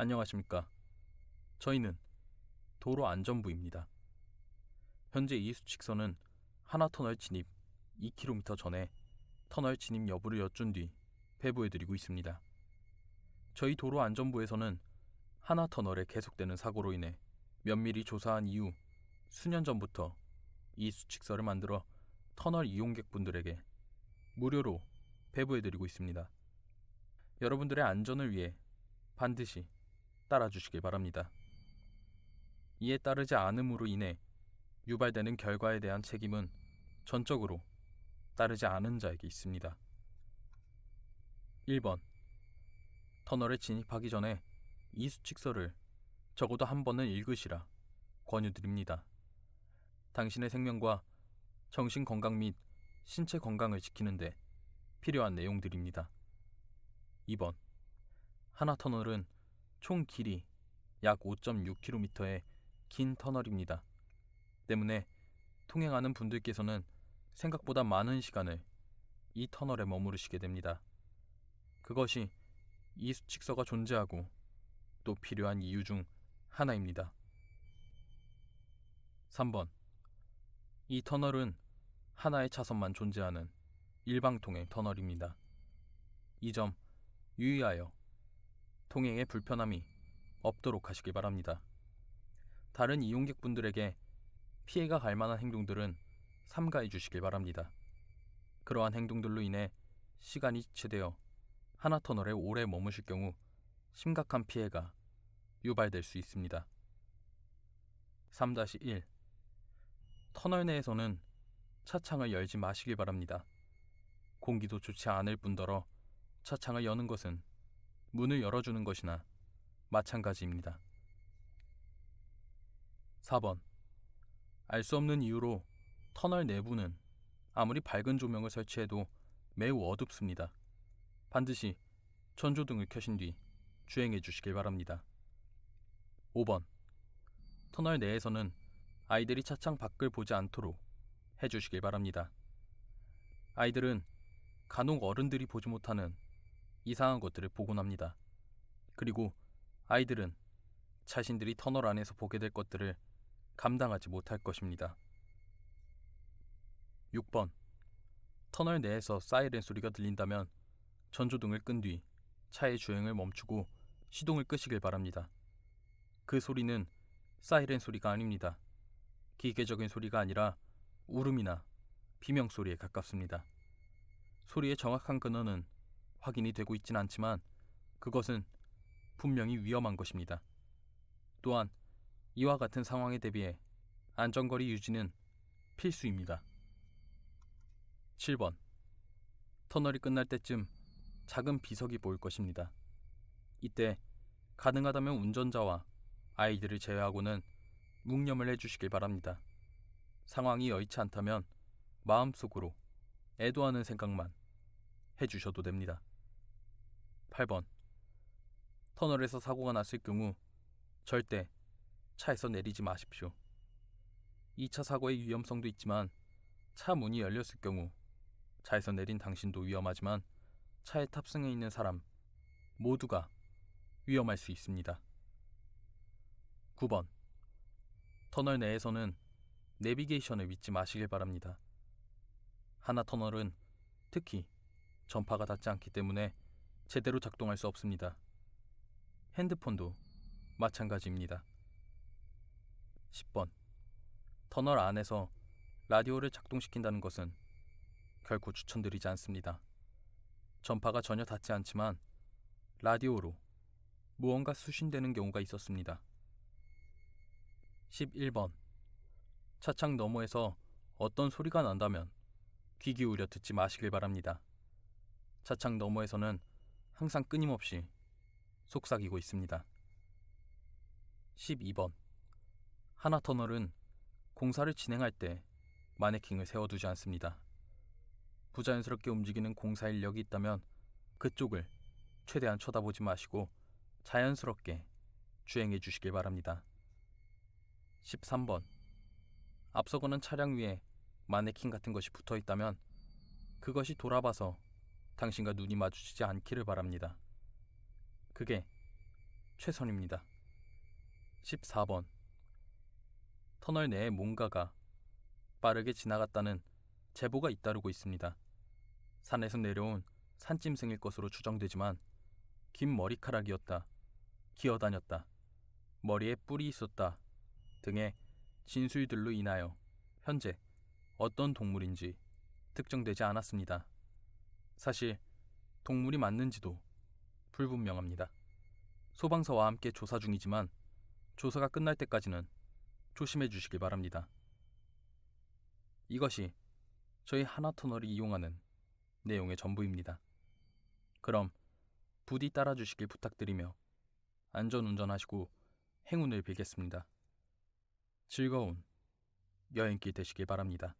안녕하십니까. 저희는 도로 안전부입니다. 현재 이 수칙서는 하나 터널 진입 2km 전에 터널 진입 여부를 여쭌 뒤 배부해드리고 있습니다. 저희 도로 안전부에서는 하나 터널에 계속되는 사고로 인해 면밀히 조사한 이후 수년 전부터 이 수칙서를 만들어 터널 이용객분들에게 무료로 배부해드리고 있습니다. 여러분들의 안전을 위해 반드시 따라주시길 바랍니다. 이에 따르지 않음으로 인해 유발되는 결과에 대한 책임은 전적으로 따르지 않은 자에게 있습니다. 1번. 터널에 진입하기 전에 이 수칙서를 적어도 한 번은 읽으시라 권유드립니다. 당신의 생명과 정신 건강 및 신체 건강을 지키는데 필요한 내용들입니다. 2번. 하나 터널은 총 길이 약 5.6km의 긴 터널입니다. 때문에 통행하는 분들께서는 생각보다 많은 시간을 이 터널에 머무르시게 됩니다. 그것이 이 수칙서가 존재하고 또 필요한 이유 중 하나입니다. 3번. 이 터널은 하나의 차선만 존재하는 일방통행 터널입니다. 이 점 유의하여 통행에 불편함이 없도록 하시길 바랍니다. 다른 이용객분들에게 피해가 갈 만한 행동들은 삼가해 주시길 바랍니다. 그러한 행동들로 인해 시간이 지체되어 하나 터널에 오래 머무실 경우 심각한 피해가 유발될 수 있습니다. 3-1 터널 내에서는 차창을 열지 마시길 바랍니다. 공기도 좋지 않을 뿐더러 차창을 여는 것은 문을 열어주는 것이나 마찬가지입니다. 4번. 알 수 없는 이유로 터널 내부는 아무리 밝은 조명을 설치해도 매우 어둡습니다. 반드시 전조등을 켜신 뒤 주행해 주시길 바랍니다. 5번. 터널 내에서는 아이들이 차창 밖을 보지 않도록 해 주시길 바랍니다. 아이들은 간혹 어른들이 보지 못하는 이상한 것들을 보곤 합니다. 그리고 아이들은 자신들이 터널 안에서 보게 될 것들을 감당하지 못할 것입니다. 6번. 터널 내에서 사이렌 소리가 들린다면 전조등을 끈 뒤 차의 주행을 멈추고 시동을 끄시길 바랍니다. 그 소리는 사이렌 소리가 아닙니다. 기계적인 소리가 아니라 울음이나 비명 소리에 가깝습니다. 소리의 정확한 근원은 확인이 되고 있진 않지만 그것은 분명히 위험한 것입니다. 또한 이와 같은 상황에 대비해 안전거리 유지는 필수입니다. 7번. 터널이 끝날 때쯤 작은 비석이 보일 것입니다. 이때 가능하다면 운전자와 아이들을 제외하고는 묵념을 해주시길 바랍니다. 상황이 여의치 않다면 마음속으로 애도하는 생각만 해주셔도 됩니다. 8번. 터널에서 사고가 났을 경우 절대 차에서 내리지 마십시오. 2차 사고의 위험성도 있지만 차 문이 열렸을 경우 차에서 내린 당신도 위험하지만 차에 탑승해 있는 사람 모두가 위험할 수 있습니다. 9번. 터널 내에서는 내비게이션을 믿지 마시길 바랍니다. 하나 터널은 특히 전파가 닿지 않기 때문에 제대로 작동할 수 없습니다. 핸드폰도 마찬가지입니다. 10번. 터널 안에서 라디오를 작동시킨다는 것은 결코 추천드리지 않습니다. 전파가 전혀 닿지 않지만 라디오로 무언가 수신되는 경우가 있었습니다. 11번. 차창 너머에서 어떤 소리가 난다면 귀 기울여 듣지 마시길 바랍니다. 차창 너머에서는 항상 끊임없이 속삭이고 있습니다. 12번. 하나 터널은 공사를 진행할 때 마네킹을 세워두지 않습니다. 부자연스럽게 움직이는 공사 인력이 있다면 그쪽을 최대한 쳐다보지 마시고 자연스럽게 주행해 주시길 바랍니다. 13번. 앞서거는 차량 위에 마네킹 같은 것이 붙어 있다면 그것이 돌아봐서 당신과 눈이 마주치지 않기를 바랍니다. 그게 최선입니다. 14번. 터널 내에 뭔가가 빠르게 지나갔다는 제보가 잇따르고 있습니다. 산에서 내려온 산짐승일 것으로 추정되지만 긴 머리카락이었다. 기어다녔다. 머리에 뿔이 있었다. 등의 진술들로 인하여 현재 어떤 동물인지 특정되지 않았습니다. 사실 동물이 맞는지도 불분명합니다. 소방서와 함께 조사 중이지만 조사가 끝날 때까지는 조심해 주시길 바랍니다. 이것이 저희 하나터널이 이용하는 내용의 전부입니다. 그럼 부디 따라 주시길 부탁드리며 안전 운전하시고 행운을 빌겠습니다. 즐거운 여행길 되시길 바랍니다.